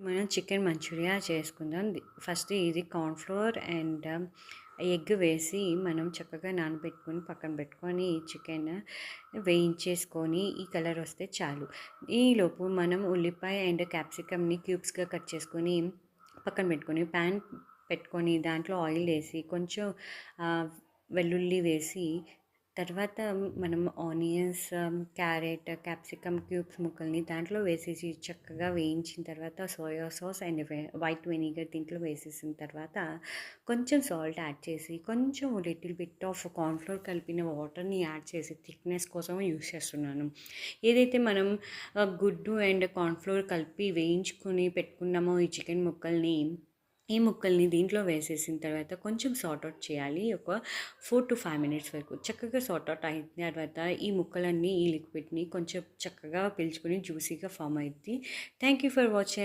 మనం chicken Manchuria చేసుకుందాం. First ఇది కార్న్ఫ్లోర్ అండ్ um, ఎగ్ వేసి మనం చక్కగా నానబెట్టుకొని పక్కన పెట్టుకొని చికెన్ వేయించేసుకొని ఈ కలర్ వస్తే చాలు. ఈలోపు మనం ఉల్లిపాయ అండ్ క్యాప్సికమ్ని క్యూబ్స్గా కట్ చేసుకొని పక్కన పెట్టుకొని ప్యాన్ పెట్టుకొని దాంట్లో ఆయిల్ వేసి కొంచెం వెల్లుల్లి వేసి తర్వాత మనం ఆనియన్స్ క్యారెట్ క్యాప్సికమ్ క్యూబ్స్ ముక్కల్ని దాంట్లో వేసేసి చక్కగా వేయించిన తర్వాత soya sauce and white vinegar దీంట్లో వేసేసిన తర్వాత కొంచెం సాల్ట్ యాడ్ చేసి కొంచెం లిటిల్ బిట్ ఆఫ్ కార్న్ఫ్లోర్ కలిపిన వాటర్ని యాడ్ చేసి థిక్నెస్ కోసం యూస్ చేస్తున్నాను. ఏదైతే మనం గుడ్డు అండ్ కార్న్ఫ్లోర్ కలిపి వేయించుకొని పెట్టుకున్నామో ఈ చికెన్ ముక్కల్ని ఈ ముక్కల్ని దీంట్లో వేసేసిన తర్వాత కొంచెం సార్ట్ అవుట్ చేయాలి. ఒక ఫోర్ టు ఫైవ్ మినిట్స్ వరకు చక్కగా సార్ట్ అవుట్ అయిన తర్వాత ఈ ముక్కలన్నీ ఈ లిక్విడ్ని కొంచెం చక్కగా పీల్చుకొని జ్యూసీగా ఫామ్ అవుద్ది థ్యాంక్ యూ ఫర్ వాచింగ్